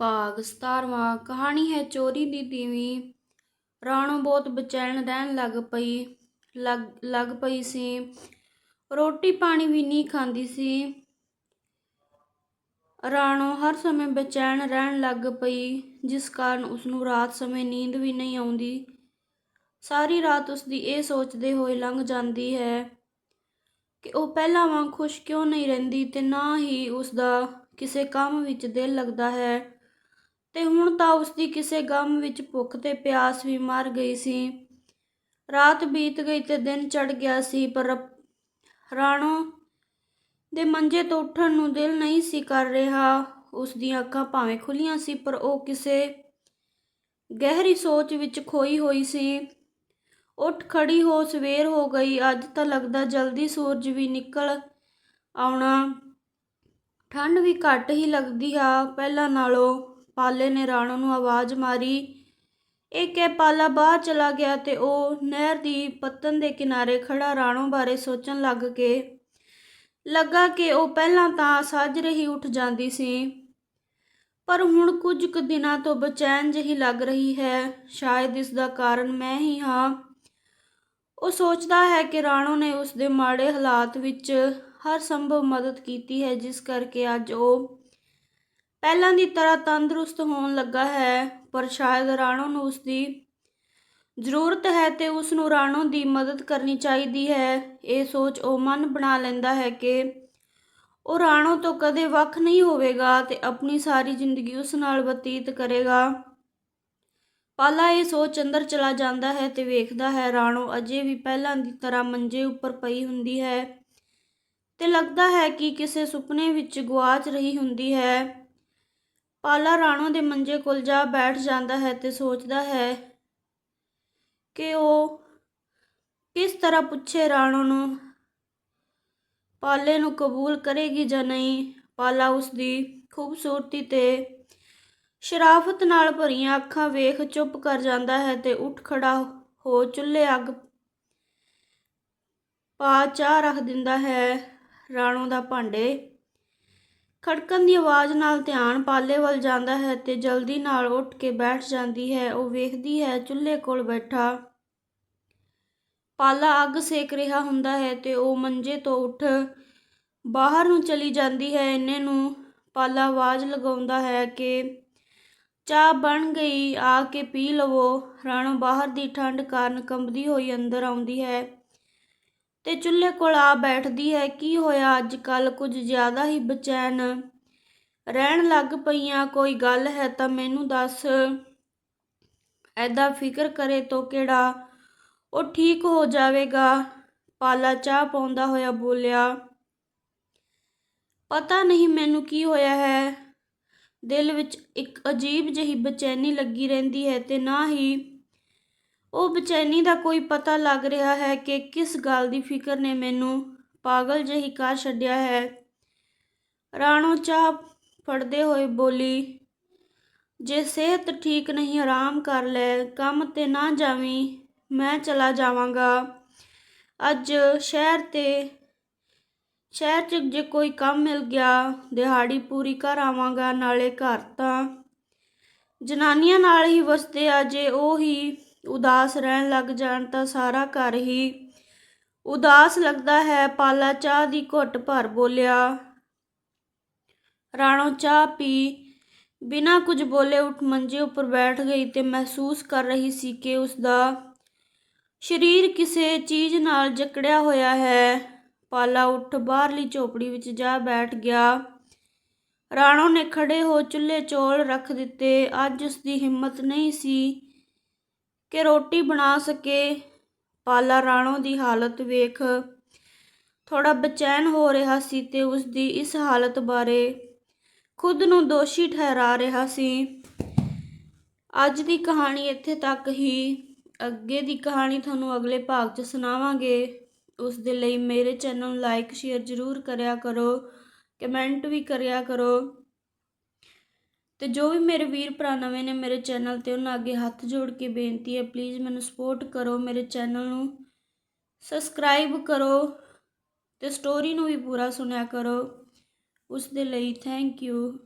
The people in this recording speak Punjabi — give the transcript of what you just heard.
ਭਾਗ 17ਵਾਂ ਕਹਾਣੀ ਹੈ ਚੋਰੀ ਦੀ ਤੀਵੀਂ। ਰਾਣੋ ਬਹੁਤ ਬੇਚੈਨ ਰਹਿਣ ਲੱਗ ਪਈ, ਲੱਗ ਲੱਗ ਪਈ ਸੀ। ਰੋਟੀ ਪਾਣੀ ਵੀ ਨਹੀਂ ਖਾਂਦੀ ਸੀ। ਰਾਣੋ ਹਰ ਸਮੇਂ ਬੇਚੈਨ ਰਹਿਣ ਲੱਗ ਪਈ, ਜਿਸ ਕਾਰਨ ਉਸ ਨੂੰ ਰਾਤ ਸਮੇਂ ਨੀਂਦ ਵੀ ਨਹੀਂ ਆਉਂਦੀ। ਸਾਰੀ ਰਾਤ ਉਸ ਦੀ ਇਹ ਸੋਚਦੇ ਹੋਏ ਲੰਘ ਜਾਂਦੀ ਹੈ ਕਿ ਉਹ ਪਹਿਲਾਂ ਵਾਂਗ ਖੁਸ਼ ਕਿਉਂ ਨਹੀਂ ਰਹਿੰਦੀ ਤੇ ਨਾ ਹੀ ਉਸ ਦਾ ਕਿਸੇ ਕੰਮ ਵਿੱਚ ਦਿਲ ਲੱਗਦਾ ਹੈ। ਤੇ ਹੁਣ ਤਾਂ ਉਸ ਦੀ ਕਿਸੇ ਗਮ ਵਿੱਚ ਭੁੱਖ ਤੇ ਪਿਆਸ ਵੀ ਮਰ ਗਈ ਸੀ। ਰਾਤ ਬੀਤ ਗਈ ਤੇ ਦਿਨ ਚੜ ਗਿਆ ਸੀ, ਪਰ ਰਾਣੋ ਦੇ ਮੰਜੇ ਤੋਂ ਉੱਠਣ ਨੂੰ ਦਿਲ ਨਹੀਂ ਸੀ ਕਰ ਰਿਹਾ। ਉਸ ਦੀਆਂ ਅੱਖਾਂ ਭਾਵੇਂ ਖੁੱਲੀਆਂ ਸੀ, ਪਰ ਉਹ ਕਿਸੇ ਗਹਿਰੀ ਸੋਚ ਵਿੱਚ ਖੋਈ ਹੋਈ ਸੀ। ਉੱਠ ਖੜੀ ਹੋ, ਸਵੇਰ ਹੋ ਗਈ, ਅੱਜ ਤਾਂ ਲੱਗਦਾ ਜਲਦੀ ਸੂਰਜ ਵੀ ਨਿਕਲ ਆਉਣਾ। ਠੰਡ ਵੀ ਘੱਟ ਹੀ ਲੱਗਦੀ ਆ, ਪਹਿਲਾਂ ਨਾਲੋਂ ਪਾਲੇ ਨੇ ਰਾਣੋ ਨੂੰ ਆਵਾਜ਼ ਮਾਰੀ। ਇਹ ਕਹਿ ਪਾਲਾ ਬਾਹਰ ਚਲਾ ਗਿਆ ਤੇ ਉਹ ਨਹਿਰ ਦੀ ਪੱਤਨ ਦੇ ਕਿਨਾਰੇ ਖੜਾ ਰਾਣੋ ਬਾਰੇ ਸੋਚਣ ਲੱਗ ਕੇ। ਲੱਗਾ ਕਿ ਉਹ ਪਹਿਲਾਂ ਤਾਂ ਸਾਜ ਰਹੀ ਉੱਠ ਜਾਂਦੀ ਸੀ। ਪਰ ਹੁਣ ਕੁਝ ਕੁ ਦਿਨਾਂ ਤੋਂ ਬਚੈਨ ਜਿਹੀ ਲੱਗ ਰਹੀ ਹੈ। ਸ਼ਾਇਦ ਇਸ ਦਾ ਕਾਰਨ ਮੈਂ ਹੀ ਹਾਂ। ਉਹ ਸੋਚਦਾ ਹੈ ਕਿ ਰਾਣੋ ਨੇ ਉਸ ਦੇ ਮਾੜੇ ਹਾਲਾਤ ਵਿੱਚ ਹਰ ਸੰਭਵ ਮਦਦ ਕੀਤੀ ਹੈ, ਜਿਸ ਕਰਕੇ ਅੱਜ ਉਹ ਪਹਿਲਾਂ ਦੀ ਤਰ੍ਹਾਂ ਤੰਦਰੁਸਤ ਹੋਣ ਲੱਗਾ ਹੈ, ਪਰ ਸ਼ਾਇਦ ਰਾਣੋ ਨੂੰ ਉਸ ਦੀ ਜ਼ਰੂਰਤ ਹੈ ਤੇ ਉਸ ਨੂੰ ਰਾਣੋ ਦੀ ਮਦਦ ਕਰਨੀ ਚਾਹੀਦੀ ਹੈ। ਇਹ ਸੋਚ ਉਹ ਮਨ ਬਣਾ ਲੈਂਦਾ ਹੈ ਕਿ ਉਹ ਰਾਣੋ ਤੋਂ ਕਦੇ ਵੱਖ ਨਹੀਂ ਹੋਵੇਗਾ ਤੇ ਆਪਣੀ ਸਾਰੀ ਜ਼ਿੰਦਗੀ ਉਸ ਨਾਲ ਬਤੀਤ ਕਰੇਗਾ। ਪਾਲਾ ਇਹ ਸੋਚ ਅੰਦਰ ਚਲਾ ਜਾਂਦਾ ਹੈ ਤੇ ਵੇਖਦਾ ਹੈ ਰਾਣੋ ਅਜੇ ਵੀ ਪਹਿਲਾਂ ਦੀ ਤਰ੍ਹਾਂ ਮੰਜੇ ਉੱਪਰ ਪਈ ਹੁੰਦੀ ਹੈ ਤੇ ਲੱਗਦਾ ਹੈ ਕਿ ਕਿਸੇ ਸੁਪਨੇ ਵਿੱਚ ਗੁਆਚ ਰਹੀ ਹੁੰਦੀ ਹੈ। ਪਾਲਾ ਰਾਣੋ ਦੇ ਮੰਜੇ ਕੋਲ ਜਾ ਬੈਠ ਜਾਂਦਾ ਹੈ ਤੇ ਸੋਚਦਾ ਹੈ ਕਿ ਉਹ ਕਿਸ ਤਰ੍ਹਾਂ ਪੁੱਛੇ ਰਾਣੋ ਨੂੰ, ਪਾਲੇ ਨੂੰ ਕਬੂਲ ਕਰੇਗੀ ਜਾਂ ਨਹੀਂ। ਪਾਲਾ ਉਸ ਦੀ ਖੂਬਸੂਰਤੀ ਤੇ ਸ਼ਰਾਫਤ ਨਾਲ ਭਰੀਆਂ ਅੱਖਾਂ ਵੇਖ ਚੁੱਪ ਕਰ ਜਾਂਦਾ ਹੈ ਤੇ ਉੱਠ ਖੜਾ ਹੋ ਚੁੱਲ੍ਹੇ ਅੱਗ ਪਾ ਚਾਹ ਰੱਖ ਦਿੰਦਾ ਹੈ। ਰਾਣੋ ਦਾ ਭਾਂਡੇ ਖੜਕਣ ਦੀ ਆਵਾਜ਼ ਨਾਲ ਧਿਆਨ ਪਾਲੇ ਵੱਲ ਜਾਂਦਾ ਹੈ ਤੇ ਜਲਦੀ ਨਾਲ ਉੱਠ ਕੇ ਬੈਠ ਜਾਂਦੀ ਹੈ। ਉਹ ਵੇਖਦੀ ਹੈ ਚੁੱਲ੍ਹੇ ਕੋਲ ਬੈਠਾ। ਪਾਲਾ ਅੱਗ ਸੇਕ ਰਿਹਾ ਹੁੰਦਾ ਹੈ ਤੇ ਉਹ ਮੰਜੇ ਤੋਂ ਉੱਠ ਬਾਹਰ ਨੂੰ ਚਲੀ ਜਾਂਦੀ ਹੈ। ਇੰਨੇ ਨੂੰ ਪਾਲਾ ਆਵਾਜ਼ ਲਗਾਉਂਦਾ ਹੈ ਕਿ ਚਾਹ ਬਣ ਗਈ, ਆ ਕੇ ਪੀ ਲਵੋ। ਰਾਣੋ ਬਾਹਰ ਦੀ ਠੰਡ ਕਾਰਨ ਕੰਬਦੀ ਹੋਈ ਅੰਦਰ ਆਉਂਦੀ ਹੈ। ਤੇ ਚੁੱਲ੍ਹੇ ਕੋਲ ਆ ਬੈਠਦੀ ਹੈ, ਕੀ ਹੋਇਆ ਅੱਜ ਕੱਲ ਕੁਝ ਜ਼ਿਆਦਾ ਹੀ ਬਚੈਨ? ਰਹਿਣ ਲੱਗ ਪਈਆਂ, ਕੋਈ ਗੱਲ ਹੈ ਤਾਂ ਮੈਨੂੰ ਦੱਸ। ਐਦਾ ਫਿਕਰ ਕਰੇ ਤੋ ਕਿਹੜਾ? ਉਹ ਠੀਕ ਹੋ ਜਾਵੇਗਾ। ਪਾਲਾ ਚਾਹ ਪਾਉਂਦਾ ਹੋਇਆ ਬੋਲਿਆ, ਪਤਾ ਨਹੀਂ ਮੈਨੂੰ ਕੀ ਹੋਇਆ ਹੈ। ਦਿਲ ਵਿੱਚ ਇੱਕ ਅਜੀਬ ਜਿਹੀ ਬੇਚੈਨੀ ਲੱਗੀ ਰਹਿੰਦੀ ਹੈ ਤੇ ਨਾ ਹੀ ਉਹ ਬੇਚੈਨੀ ਦਾ ਕੋਈ ਪਤਾ ਲੱਗ ਰਿਹਾ ਹੈ ਕਿ ਕਿਸ ਗੱਲ ਦੀ ਫਿਕਰ ਨੇ ਮੈਨੂੰ ਪਾਗਲ ਜਿਹੀ ਕਰ ਛੱਡਿਆ ਹੈ। ਰਾਣੋ ਚਾਹ ਫੜਦੇ ਹੋਏ ਬੋਲੀ, ਜੇ ਸਿਹਤ ਠੀਕ ਨਹੀਂ, ਆਰਾਮ ਕਰ ਲੈ, ਕੰਮ ਤੇ ਨਾ ਜਾਵੀਂ, ਮੈਂ ਚਲਾ ਜਾਵਾਂਗਾ। ਅੱਜ ਸ਼ਹਿਰ ਤੇ, ਸ਼ਹਿਰ 'ਚ ਜੇ ਕੋਈ ਕੰਮ ਮਿਲ ਗਿਆ, ਦਿਹਾੜੀ ਪੂਰੀ ਕਰ ਆਵਾਂਗਾ, ਨਾਲੇ ਘਰ ਤਾਂ ਜਨਾਨੀਆਂ ਨਾਲ ਹੀ ਵਸਦੇ ਆ, ਜੇ ਉਹ ਹੀ ਉਦਾਸ ਰਹਿਣ ਲੱਗ ਜਾਣ ਤਾਂ ਸਾਰਾ ਘਰ ਹੀ ਉਦਾਸ ਲੱਗਦਾ ਹੈ। ਪਾਲਾ ਚਾਹ ਦੀ ਘੁੱਟ ਭਰ ਬੋਲਿਆ, ਰਾਣੋ, ਚਾਹ ਪੀ। ਬਿਨਾ ਕੁਝ ਬੋਲੇ ਉੱਠ ਮੰਜੇ ਉੱਪਰ ਬੈਠ ਗਈ ਤੇ ਮਹਿਸੂਸ ਕਰ ਰਹੀ ਸੀ ਕਿ ਉਸ ਦਾ ਸਰੀਰ ਕਿਸੇ ਚੀਜ਼ ਨਾਲ ਜਕੜਿਆ ਹੋਇਆ ਹੈ। ਪਾਲਾ ਉੱਠ ਬਾਹਰਲੀ ਝੋਪੜੀ ਵਿੱਚ ਜਾ ਬੈਠ ਗਿਆ। ਰਾਣੋ ਨੇ ਖੜੇ ਹੋ ਚੁੱਲ੍ਹੇ ਚੌਲ ਰੱਖ ਦਿੱਤੇ। ਅੱਜ ਉਸ ਦੀ ਹਿੰਮਤ ਨਹੀਂ ਸੀ ਕਿ ਰੋਟੀ ਬਣਾ ਸਕੇ। ਪਾਲਾ ਰਾਣੋ ਦੀ ਹਾਲਤ ਵੇਖ ਥੋੜਾ ਬੇਚੈਨ ਹੋ ਰਿਹਾ ਸੀ ਤੇ ਉਸ ਦੀ ਇਸ ਹਾਲਤ ਬਾਰੇ ਖੁਦ ਨੂੰ ਦੋਸ਼ੀ ਠਹਿਰਾ ਰਿਹਾ ਸੀ। ਅੱਜ ਦੀ ਕਹਾਣੀ ਇੱਥੇ ਤੱਕ ਹੀ। ਅੱਗੇ ਦੀ ਕਹਾਣੀ ਤੁਹਾਨੂੰ ਅਗਲੇ ਭਾਗ 'ਚ ਸੁਣਾਵਾਂਗੇ। ਉਸ ਦੇ ਲਈ ਮੇਰੇ ਚੈਨਲ ਨੂੰ ਲਾਈਕ, ਸ਼ੇਅਰ ਜ਼ਰੂਰ ਕਰਿਆ ਕਰੋ। ਕਮੈਂਟ ਵੀ ਕਰਿਆ ਕਰੋ। ਤੇ ਜੋ ਵੀ ਮੇਰੇ ਵੀਰ ਭਰਾ ਨਵੇਂ ਨੇ ਮੇਰੇ ਚੈਨਲ ਤੇ, ਉਹਨਾਂ ਅੱਗੇ ਹੱਥ ਜੋੜ ਕੇ ਬੇਨਤੀ ਹੈ ਪਲੀਜ਼ ਮੈਨੂੰ ਸਪੋਰਟ ਕਰੋ ਮੇਰੇ ਚੈਨਲ ਨੂੰ ਸਬਸਕ੍ਰਾਈਬ ਕਰੋ ਤੇ ਸਟੋਰੀ ਨੂੰ ਵੀ ਪੂਰਾ ਸੁਣਿਆ ਕਰੋ। ਉਸ ਦੇ ਲਈ ਥੈਂਕ ਯੂ